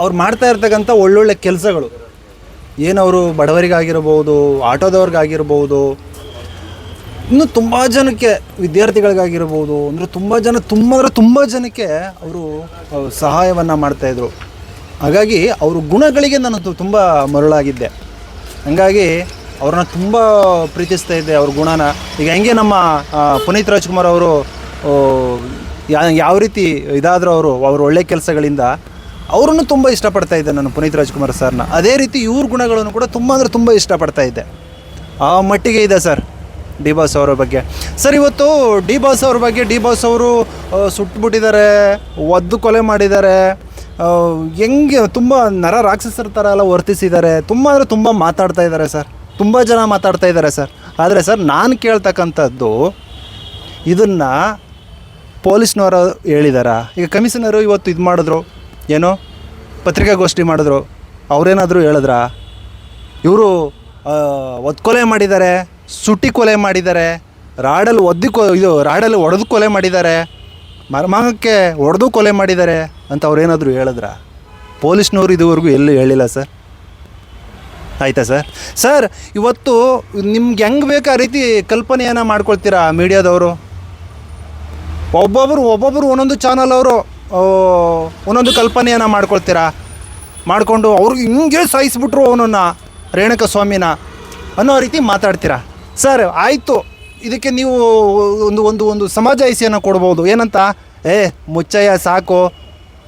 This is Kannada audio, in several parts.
ಅವ್ರು ಮಾಡ್ತಾ ಇರ್ತಕ್ಕಂಥ ಒಳ್ಳೊಳ್ಳೆ ಕೆಲಸಗಳು. ಏನವರು ಬಡವರಿಗಾಗಿರ್ಬೋದು, ಆಟೋದವ್ರಿಗಾಗಿರ್ಬೋದು, ಇನ್ನು ತುಂಬ ಜನಕ್ಕೆ ವಿದ್ಯಾರ್ಥಿಗಳಿಗಾಗಿರ್ಬೋದು, ಅಂದರೆ ತುಂಬ ಜನ ತುಂಬ ಅಂದರೆ ತುಂಬ ಜನಕ್ಕೆ ಅವರು ಸಹಾಯವನ್ನು ಮಾಡ್ತಾಯಿದ್ರು ಹಾಗಾಗಿ ಅವ್ರ ಗುಣಗಳಿಗೆ ನಾನು ತುಂಬ ಮರುಳಾಗಿದ್ದೆ. ಹಂಗಾಗಿ ಅವ್ರನ್ನ ತುಂಬ ಪ್ರೀತಿಸ್ತಾ ಇದ್ದೆ ಅವ್ರ ಗುಣನ. ಈಗ ಹೆಂಗೆ ನಮ್ಮ ಪುನೀತ್ ರಾಜ್ಕುಮಾರ್ ಅವರು ಯಾವ ರೀತಿ ಇದಾದರೂ ಅವರು, ಅವ್ರ ಒಳ್ಳೆ ಕೆಲಸಗಳಿಂದ ಅವರನ್ನು ತುಂಬ ಇಷ್ಟಪಡ್ತಾ ಇದ್ದೆ ನಾನು ಪುನೀತ್ ರಾಜ್ಕುಮಾರ್ ಸರ್ನ. ಅದೇ ರೀತಿ ಇವ್ರ ಗುಣಗಳನ್ನು ಕೂಡ ತುಂಬ ಅಂದರೆ ತುಂಬ ಇಷ್ಟಪಡ್ತಾ ಇದ್ದೆ. ಆ ಮಟ್ಟಿಗೆ ಇದೆ ಸರ್ ಡಿ ಬಾಸ್ ಅವರ ಬಗ್ಗೆ. ಸರ್, ಇವತ್ತು ಡಿ ಬಾಸ್ ಅವ್ರ ಬಗ್ಗೆ, ಡಿ ಬಾಸ್ ಅವರು ಸುಟ್ಬಿಟ್ಟಿದ್ದಾರೆ, ಒದ್ದು ಕೊಲೆ ಮಾಡಿದ್ದಾರೆ ಹೆಂಗೆ ತುಂಬ ನರ ರಾಕ್ಷಸರ ಥರ ಎಲ್ಲ ವರ್ತಿಸಿದ್ದಾರೆ, ತುಂಬ ಅಂದರೆ ತುಂಬ ಮಾತಾಡ್ತಾ ಇದ್ದಾರೆ ಸರ್. ತುಂಬ ಜನ ಮಾತಾಡ್ತಾ ಇದ್ದಾರೆ ಸರ್. ಆದರೆ ಸರ್, ನಾನು ಕೇಳ್ತಕ್ಕಂಥದ್ದು ಇದನ್ನು ಪೊಲೀಸ್ನವರು ಹೇಳಿದಾರ? ಈಗ ಕಮಿಷನರು ಇವತ್ತು ಇದು ಮಾಡಿದ್ರು. ಏನು ಪತ್ರಿಕಾಗೋಷ್ಠಿ ಮಾಡಿದ್ರು, ಅವರೇನಾದರೂ ಹೇಳಿದ್ರಾ? ಇವರು ಒದ್ಕೊಲೆ ಮಾಡಿದ್ದಾರೆ ಸುಟ್ಟಿ ಕೊಲೆ ಮಾಡಿದ್ದಾರೆ, ರಾಡಲ್ಲಿ ಒದ್ದು ಕೊ, ಇದು, ರಾಡಲ್ಲಿ ಒಡೆದು ಕೊಲೆ ಮಾಡಿದ್ದಾರೆ, ಮರ್ಮಾಂಗಕ್ಕೆ ಒಡೆದು ಕೊಲೆ ಮಾಡಿದ್ದಾರೆ ಅಂತ ಅವ್ರೇನಾದರೂ ಹೇಳಿದ್ರಾ? ಪೊಲೀಸ್ನವರು ಇದುವರೆಗೂ ಎಲ್ಲೂ ಹೇಳಿಲ್ಲ ಸರ್. ಆಯಿತಾ ಸರ್? ಸರ್, ಇವತ್ತು ನಿಮ್ಗೆ ಹೆಂಗೆ ಬೇಕು ಆ ರೀತಿ ಕಲ್ಪನೆಯನ್ನು ಮಾಡ್ಕೊಳ್ತೀರಾ ಮೀಡಿಯಾದವರು? ಒಬ್ಬೊಬ್ಬರು ಒಬ್ಬೊಬ್ಬರು ಒಂದೊಂದು ಚಾನಲ್ ಅವರು ಒಂದೊಂದು ಕಲ್ಪನೆಯನ್ನು ಮಾಡ್ಕೊಳ್ತೀರಾ? ಮಾಡಿಕೊಂಡು ಅವ್ರಿಗೆ ಹಿಂಗೆ ಸಾಯಿಸ್ಬಿಟ್ರು ಅವನನ್ನು ರೇಣುಕ ಸ್ವಾಮಿನ ಅನ್ನೋ ರೀತಿ ಮಾತಾಡ್ತೀರಾ? ಸರ್, ಆಯಿತು. ಇದಕ್ಕೆ ನೀವು ಒಂದು ಒಂದು ಒಂದು ಸಮಾಜ ಐಸಿಯನ್ನು ಕೊಡ್ಬೋದು. ಏನಂತ? ಏ, ಮುಚ್ಚಯ್ಯ, ಸಾಕು.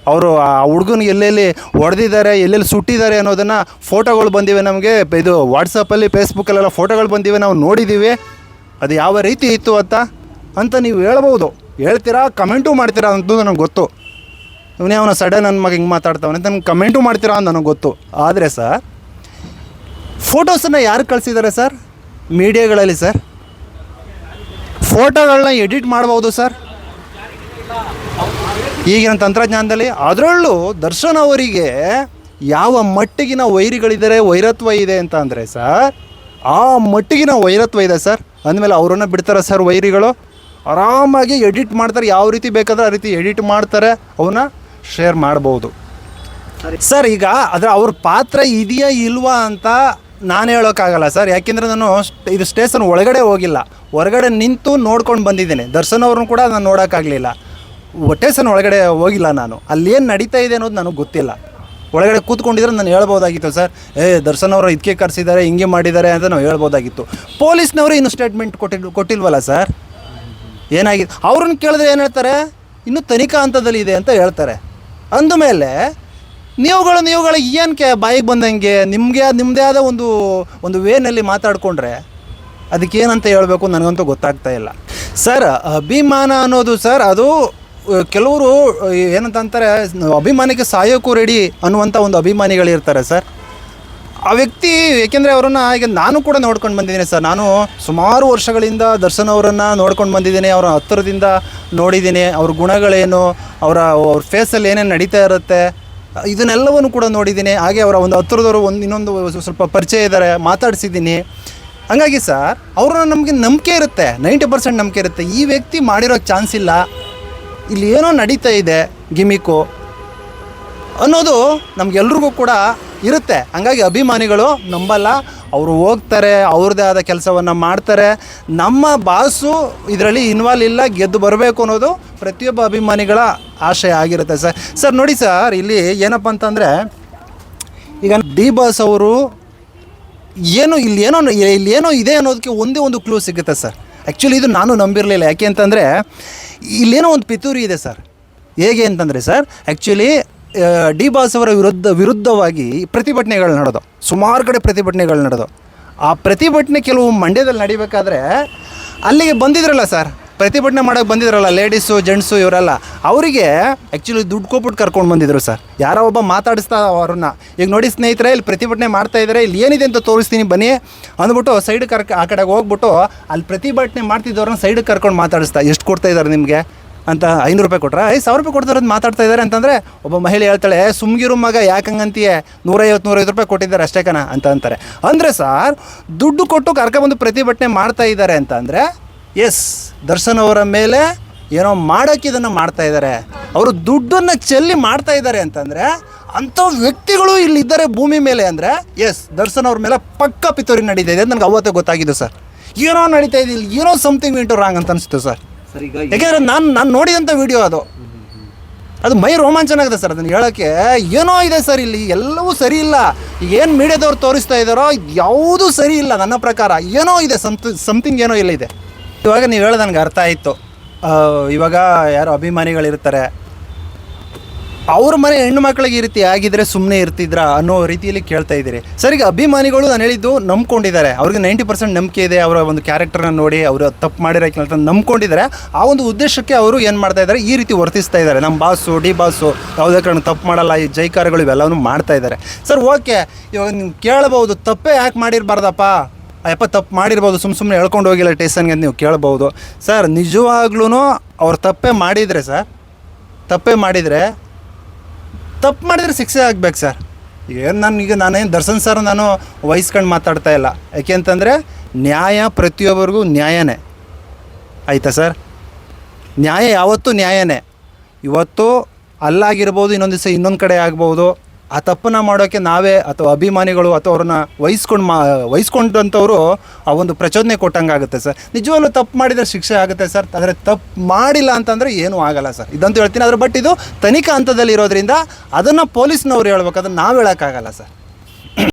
ಅವರು ಆ ಹುಡುಗನ ಎಲ್ಲೆಲ್ಲಿ ಹೊಡೆದಿದ್ದಾರೆ ಎಲ್ಲೆಲ್ಲಿ ಸುಟ್ಟಿದ್ದಾರೆ ಅನ್ನೋದನ್ನು ಫೋಟೋಗಳು ಬಂದಿವೆ ನಮಗೆ. ಇದು ವಾಟ್ಸಪ್ಪಲ್ಲಿ, ಫೇಸ್ಬುಕ್ಕಲ್ಲೆಲ್ಲ ಫೋಟೋಗಳು ಬಂದಿವೆ, ನಾವು ನೋಡಿದ್ದೀವಿ ಅದು ಯಾವ ರೀತಿ ಇತ್ತು ಅಂತ ಅಂತ ನೀವು ಹೇಳ್ಬೋದು. ಹೇಳ್ತೀರಾ? ಕಮೆಂಟು ಮಾಡ್ತೀರಾ ಅಂತ ನನಗೆ ಗೊತ್ತು. ಇವನೇ ಅವನ ಸಡನ್ ನನ್ನ ಮಗ ಹಿಂಗೆ ಮಾತಾಡ್ತಾವನೆ ನನಗೆ ಕಮೆಂಟು ಮಾಡ್ತೀರಾ ಅಂತ ನನಗೆ ಗೊತ್ತು. ಆದರೆ ಸರ್ ಫೋಟೋಸನ್ನು ಯಾರು ಕಳಿಸಿದ್ದಾರೆ ಸರ್ ಮೀಡಿಯಾಗಳಲ್ಲಿ ಸರ್ ಫೋಟೋಗಳನ್ನ ಎಡಿಟ್ ಮಾಡ್ಬೋದು ಸರ್ ಈಗಿನ ತಂತ್ರಜ್ಞಾನದಲ್ಲಿ ಅದರಲ್ಲೂ ದರ್ಶನ್ ಅವರಿಗೆ ಯಾವ ಮಟ್ಟಿಗಿನ ವೈರಿಗಳಿದ್ದಾರೆ ವೈರತ್ವ ಇದೆ ಅಂತ ಅಂದರೆ ಸರ್ ಆ ಮಟ್ಟಿಗಿನ ವೈರತ್ವ ಇದೆ ಸರ್ ಅಂದಮೇಲೆ ಅವರನ್ನು ಬಿಡ್ತಾರೆ ಸರ್ ವೈರಿಗಳು. ಆರಾಮಾಗಿ ಎಡಿಟ್ ಮಾಡ್ತಾರೆ. ಯಾವ ರೀತಿ ಬೇಕಾದ್ರೆ ಆ ರೀತಿ ಎಡಿಟ್ ಮಾಡ್ತಾರೆ. ಅವನ್ನ ಶೇರ್ ಮಾಡ್ಬೋದು. ಸರ್ ಈಗ ಅದರ ಅವ್ರ ಪಾತ್ರ ಇದೆಯಾ ಇಲ್ವಾ ಅಂತ ನಾನು ಹೇಳೋಕ್ಕಾಗಲ್ಲ ಸರ್ ಯಾಕೆಂದರೆ ನಾನು ಇದು ಸ್ಟೇಷನ್ ಒಳಗಡೆ ಹೋಗಿಲ್ಲ. ಹೊರಗಡೆ ನಿಂತು ನೋಡ್ಕೊಂಡು ಬಂದಿದ್ದೇನೆ. ದರ್ಶನ್ ಅವ್ರನ್ನ ಕೂಡ ನಾನು ನೋಡೋಕ್ಕಾಗಲಿಲ್ಲ. ಸ್ಟೇಷನ್ ಒಳಗಡೆ ಹೋಗಿಲ್ಲ ನಾನು. ಅಲ್ಲಿ ಏನು ನಡೀತಾ ಇದೆ ಅನ್ನೋದು ನನಗೆ ಗೊತ್ತಿಲ್ಲ. ಒಳಗಡೆ ಕೂತ್ಕೊಂಡಿದ್ರೆ ನಾನು ಹೇಳ್ಬೋದಾಗಿತ್ತು ಸರ್ ಏ, ದರ್ಶನ್ ಅವರು ಇದಕ್ಕೆ ಕರೆಸಿದ್ದಾರೆ ಹಿಂಗೆ ಮಾಡಿದ್ದಾರೆ ಅಂತ ನಾವು ಹೇಳ್ಬೋದಾಗಿತ್ತು. ಪೊಲೀಸ್ನವರು ಇನ್ನು ಸ್ಟೇಟ್ಮೆಂಟ್ ಕೊಟ್ಟಿಲ್, ಕೊಟ್ಟಿಲ್ವಲ್ಲ ಸರ್ ಏನಾಗಿದೆ ಅವ್ರನ್ನ ಕೇಳಿದ್ರೆ ಏನು ಹೇಳ್ತಾರೆ? ಇನ್ನೂ ತನಿಖಾ ಹಂತದಲ್ಲಿ ಇದೆ ಅಂತ ಹೇಳ್ತಾರೆ. ಅಂದಮೇಲೆ ನೀವುಗಳು ನೀವುಗಳು ಏನಕ್ಕೆ ಬಾಯಿಗೆ ಬಂದಂಗೆ ನಿಮಗೆ ನಿಮ್ಮದೇ ಆದ ಒಂದು ಒಂದು ವೇನಲ್ಲಿ ಮಾತಾಡಿಕೊಂಡ್ರೆ ಅದಕ್ಕೇನಂತ ಹೇಳಬೇಕು ನನಗಂತೂ ಗೊತ್ತಾಗ್ತಾ ಇಲ್ಲ. ಸರ್, ಅಭಿಮಾನ ಅನ್ನೋದು ಸರ್, ಅದು ಕೆಲವರು ಏನಂತ ಅಂತಾರೆ ಅಭಿಮಾನಕ್ಕೆ ಸಾಯೋಕ್ಕೂ ರೆಡಿ ಅನ್ನುವಂಥ ಒಂದು ಅಭಿಮಾನಿಗಳಿರ್ತಾರೆ ಸರ್. ಆ ವ್ಯಕ್ತಿ, ಏಕೆಂದರೆ ಅವರನ್ನು ಈಗ ನಾನು ಕೂಡ ನೋಡ್ಕೊಂಡು ಬಂದಿದ್ದೀನಿ ಸರ್. ನಾನು ಸುಮಾರು ವರ್ಷಗಳಿಂದ ದರ್ಶನ್ ಅವರನ್ನು ನೋಡ್ಕೊಂಡು ಬಂದಿದ್ದೀನಿ. ಅವರ ಹತ್ತಿರದಿಂದ ನೋಡಿದ್ದೀನಿ. ಅವ್ರ ಗುಣಗಳೇನು, ಅವರ, ಅವ್ರ ಫೇಸಲ್ಲಿ ಏನೇನು ನಡೀತಾ ಇರುತ್ತೆ, ಇದನ್ನೆಲ್ಲವನ್ನು ಕೂಡ ನೋಡಿದ್ದೀನಿ. ಹಾಗೆ ಅವರ ಒಂದು ಹತ್ತಿರದವರು ಒಂದು ಇನ್ನೊಂದು ಸ್ವಲ್ಪ ಪರಿಚಯ ಇದ್ದಾರೆ, ಮಾತಾಡಿಸಿದ್ದೀನಿ. ಹಂಗಾಗಿ ಸರ್, ಅವ್ರನ್ನ ನಮಗೆ ನಂಬಿಕೆ ಇರುತ್ತೆ. ನೈಂಟಿ ಪರ್ಸೆಂಟ್ ನಂಬಿಕೆ ಇರುತ್ತೆ. ಈ ವ್ಯಕ್ತಿ ಮಾಡಿರೋ ಚಾನ್ಸ್ ಇಲ್ಲ. ಇಲ್ಲಿ ಏನೋ ನಡೀತಾ ಇದೆ ಗಿಮಿಕು ಅನ್ನೋದು ನಮಗೆಲ್ರಿಗೂ ಕೂಡ ಇರುತ್ತೆ. ಹಂಗಾಗಿ ಅಭಿಮಾನಿಗಳು ನಂಬಲ್ಲ. ಅವರು ಹೋಗ್ತಾರೆ, ಅವ್ರದ್ದೇ ಆದ ಕೆಲಸವನ್ನು ಮಾಡ್ತಾರೆ. ನಮ್ಮ ಬಾಸು ಇದರಲ್ಲಿ ಇನ್ವಾಲ್ವ್ ಇಲ್ಲ, ಗೆದ್ದು ಬರಬೇಕು ಅನ್ನೋದು ಪ್ರತಿಯೊಬ್ಬ ಅಭಿಮಾನಿಗಳ ಆಶಯ ಆಗಿರುತ್ತೆ ಸರ್. ಸರ್, ನೋಡಿ ಸರ್, ಇಲ್ಲಿ ಏನಪ್ಪ ಅಂತಂದರೆ, ಈಗ ಡಿ ಬಾಸ್ ಅವರು ಏನು ಇಲ್ಲಿ ಏನೋ ಇಲ್ಲಿ ಏನೋ ಇದೆ ಅನ್ನೋದಕ್ಕೆ ಒಂದೇ ಒಂದು ಕ್ಲೂ ಸಿಗುತ್ತೆ ಸರ್. ಆ್ಯಕ್ಚುಲಿ ಇದು ನಾನು ನಂಬಿರಲಿಲ್ಲ. ಯಾಕೆ ಅಂತಂದರೆ, ಇಲ್ಲೇನೋ ಒಂದು ಪಿತೂರಿ ಇದೆ ಸರ್. ಹೇಗೆ ಅಂತಂದರೆ ಸರ್ ಆ್ಯಕ್ಚುಲಿ ಡಿ ಬಾಸ್ ಅವರ ವಿರುದ್ಧ ವಿರುದ್ಧವಾಗಿ ಪ್ರತಿಭಟನೆಗಳು ನಡೆದು ಸುಮಾರು ಕಡೆ ಪ್ರತಿಭಟನೆಗಳು ನಡೆದು ಆ ಪ್ರತಿಭಟನೆ ಕೆಲವು ಮಂಡ್ಯದಲ್ಲಿ ನಡಿಬೇಕಾದ್ರೆ ಅಲ್ಲಿಗೆ ಬಂದಿದ್ರಲ್ಲ ಸರ್. ಪ್ರತಿಭಟನೆ ಮಾಡೋಕೆ ಬಂದಿದ್ರಲ್ಲ ಲೇಡೀಸು ಜೆಂಟ್ಸು ಇವರೆಲ್ಲ. ಅವರಿಗೆ ಆ್ಯಕ್ಚುಲಿ ದುಡ್ಡು ಕೊಟ್ಬಿಟ್ಟು ಕರ್ಕೊಂಡು ಬಂದಿದ್ರು ಸರ್. ಯಾರೋ ಒಬ್ಬ ಮಾತಾಡಿಸ್ತಾ ಅವ್ರನ್ನ. ಈಗ ನೋಡಿ ಸ್ನೇಹಿತರೆ, ಇಲ್ಲಿ ಪ್ರತಿಭಟನೆ ಮಾಡ್ತಾ ಇದ್ದಾರೆ ಇಲ್ಲಿ ಏನಿದೆ ಅಂತ ತೋರಿಸ್ತೀನಿ ಬನ್ನಿ ಅಂದ್ಬಿಟ್ಟು ಸೈಡ್ ಕರ್ಕ ಆ ಕಡೆಗೆ ಹೋಗ್ಬಿಟ್ಟು ಅಲ್ಲಿ ಪ್ರತಿಭಟನೆ ಮಾಡ್ತಿದ್ದವ್ರನ್ನ ಸೈಡ್ ಕರ್ಕೊಂಡು ಮಾತಾಡಿಸ್ತಾ ಎಷ್ಟು ಕೊಡ್ತಾ ಇದ್ದಾರೆ ನಿಮಗೆ? ಅಂತ ಐನೂರು ರೂಪಾಯಿ ಕೊಟ್ರ? ಐದು ಸಾವಿರ ರೂಪಾಯಿ ಕೊಡ್ತಾರೆ ಅಂತ ಮಾತಾಡ್ತಾ ಇದ್ದಾರೆ ಅಂತಂದರೆ ಒಬ್ಬ ಮಹಿಳೆ ಹೇಳ್ತಾಳೆ ಸುಮ್ಗಿರು ಮಗ ಯಾಕೆ ಹಂಗಂತೀಯ ನೂರೈವತ್ತು ನೂರೈದು ರೂಪಾಯಿ ಕೊಟ್ಟಿದ್ದಾರೆ ಅಷ್ಟೇ ಕಣ, ಅಂತ ಅಂತಾರೆ. ಅಂದರೆ ಸರ್, ದುಡ್ಡು ಕೊಟ್ಟು ಕರ್ಕೊಂಬಂದು ಪ್ರತಿಭಟನೆ ಮಾಡ್ತಾ ಇದ್ದಾರೆ ಅಂತ ಅಂದರೆ ಎಸ್, ದರ್ಶನ್ ಅವರ ಮೇಲೆ ಏನೋ ಮಾಡೋಕ್ಕೆ ಇದನ್ನು ಮಾಡ್ತಾ ಇದ್ದಾರೆ ಅವರು ದುಡ್ಡನ್ನು ಚೆಲ್ಲಿ ಮಾಡ್ತಾ ಇದ್ದಾರೆ ಅಂತಂದರೆ ಅಂಥ ವ್ಯಕ್ತಿಗಳು ಇಲ್ಲಿದ್ದಾರೆ ಭೂಮಿ ಮೇಲೆ ಅಂದರೆ, ಎಸ್, ದರ್ಶನ್ ಅವ್ರ ಮೇಲೆ ಪಕ್ಕ ಪಿತೂರಿ ನಡೀತಾ ಇದೆ ನನಗೆ ಅವತ್ತೇ ಗೊತ್ತಾಗಿದೆ, ಸರ್. ಏನೋ ನಡೀತಾ ಇದೆ, ಏನೋ ಸಮಥಿಂಗ್ ಇಂಟು ರಾಂಗ್ ಅಂತ ಅನಿಸ್ತು ಸರ್. ಯಾಕೆಂದರೆ ನಾನು ನಾನು ನೋಡಿದಂಥ ವಿಡಿಯೋ ಅದು. ಅದು ಮೈ ರೋಮಾಂಚನ ಆಗಿದೆ ಸರ್, ಅದನ್ನು ಹೇಳೋಕ್ಕೆ. ಏನೋ ಇದೆ ಸರ್ ಇಲ್ಲಿ, ಎಲ್ಲವೂ ಸರಿ ಇಲ್ಲ. ಏನು ಮೀಡಿಯಾದವ್ರು ತೋರಿಸ್ತಾ ಇದ್ದಾರೋ ಯಾವುದೂ ಸರಿ ಇಲ್ಲ ನನ್ನ ಪ್ರಕಾರ. ಏನೋ ಇದೆ ಸಮಥಿ ಸಮಥಿಂಗ್ ಏನೋ ಇಲ್ಲ ಇದೆ. ಇವಾಗ ನೀವು ನನಗೆ ಅರ್ಥ ಆಯಿತು. ಇವಾಗ ಯಾರೋ ಅಭಿಮಾನಿಗಳಿರ್ತಾರೆ. ಅವ್ರ ಮನೆ ಹೆಣ್ಣು ಮಕ್ಕಳಿಗೆ ಈ ರೀತಿ ಆಗಿದ್ರೆ ಸುಮ್ಮನೆ ಇರ್ತಿದ್ರಾ ಅನ್ನೋ ರೀತಿಯಲ್ಲಿ ಕೇಳ್ತಾ ಇದ್ದೀರಿ. ಸರ್, ಈಗ ಅಭಿಮಾನಿಗಳು ನಾನು ಹೇಳಿದ್ದು ನಂಬ್ಕೊಂಡಿದ್ದಾರೆ. ಅವ್ರಿಗೆ ನೈಂಟಿ ಪರ್ಸೆಂಟ್ ನಂಬಿಕೆ ಇದೆ. ಅವರ ಒಂದು ಕ್ಯಾರೆಕ್ಟರ್ನ ನೋಡಿ, ಅವರು ತಪ್ಪು ಮಾಡಿರೋ ಕೆಲಸ ನಂಬ್ಕೊಂಡಿದ್ದಾರೆ. ಆ ಒಂದು ಉದ್ದೇಶಕ್ಕೆ ಅವರು ಏನು ಮಾಡ್ತಾ ಇದ್ದಾರೆ? ಈ ರೀತಿ ವರ್ತಿಸ್ತಾ ಇದ್ದಾರೆ. ನಮ್ಮ ಬಾಸು, ಡಿ ಬಾಸು ಯಾವುದೇ ಕಾರಣ ತಪ್ಪು ಮಾಡಲ್ಲ, ಈ ಜೈಕಾರಗಳು ಇವೆಲ್ಲವೂ ಮಾಡ್ತಾ ಇದ್ದಾರೆ. Sir, okay. ಇವಾಗ ನೀವು ಕೇಳಬಹುದು ತಪ್ಪೇ ಯಾಕೆ ಮಾಡಿರಬಾರ್ದಪ್ಪ? ಅಯ್ಯಪ್ಪ, ತಪ್ಪು ಮಾಡಿರ್ಬೋದು ಸುಮ್ಮ ಸುಮ್ಮನೆ ಹೇಳ್ಕೊಂಡು ಹೋಗಿಲ್ಲ ಟೇಷನ್ಗೆ ಅಂತ ನೀವು ಕೇಳ್ಬೋದು. ಸರ್ ನಿಜವಾಗ್ಲೂ ಅವ್ರು ತಪ್ಪೇ ಮಾಡಿದರೆ ಸರ್, ತಪ್ಪೇ ಮಾಡಿದರೆ ತಪ್ಪು ಮಾಡಿದರೆ ಶಿಕ್ಷೆ ಆಗ್ಬೇಕು ಸರ್. ಏನು ನಾನು ಈಗ ನಾನೇನು ದರ್ಶನ್ ಸರ್ ನಾನು ವಹಿಸ್ಕೊಂಡು ಮಾತಾಡ್ತಾ ಇಲ್ಲ. ಯಾಕೆ ಅಂತಂದರೆ ನ್ಯಾಯ ಪ್ರತಿಯೊಬ್ಬರಿಗೂ ನ್ಯಾಯನೇ. ಆಯಿತಾ ಸರ್? ನ್ಯಾಯ ಯಾವತ್ತೂ ನ್ಯಾಯನೇ. ಇವತ್ತು ಅಲ್ಲಾಗಿರ್ಬೋದು, ಇನ್ನೊಂದು ದಿವಸ ಇನ್ನೊಂದು ಕಡೆ ಆಗ್ಬೋದು. ಆ ತಪ್ಪನ್ನ ಮಾಡೋಕ್ಕೆ ನಾವೇ ಅಥವಾ ಅಭಿಮಾನಿಗಳು ಅಥವಾ ಅವ್ರನ್ನ ವಹಿಸ್ಕೊಂಡು ಮಾ, ವಹಿಸ್ಕೊಂಡಂಥವ್ರು ಆ ಒಂದು ಪ್ರಚೋದನೆ ಕೊಟ್ಟಂಗೆ ಆಗುತ್ತೆ ಸರ್. ನಿಜವಾಗ್ಲೂ ತಪ್ಪು ಮಾಡಿದರೆ ಶಿಕ್ಷೆ ಆಗುತ್ತೆ ಸರ್. ಆದರೆ ತಪ್ಪು ಮಾಡಿಲ್ಲ ಅಂತಂದರೆ ಏನೂ ಆಗಲ್ಲ ಸರ್. ಇದಂತೂ ಹೇಳ್ತೀನಿ. ಆದರೆ ಬಟ್ ಇದು ತನಿಖಾ ಹಂತದಲ್ಲಿ ಇರೋದ್ರಿಂದ ಅದನ್ನು ಪೊಲೀಸ್ನವ್ರು ಹೇಳ್ಬೇಕು ಅದನ್ನು ನಾವು ಹೇಳೋಕ್ಕಾಗಲ್ಲ ಸರ್.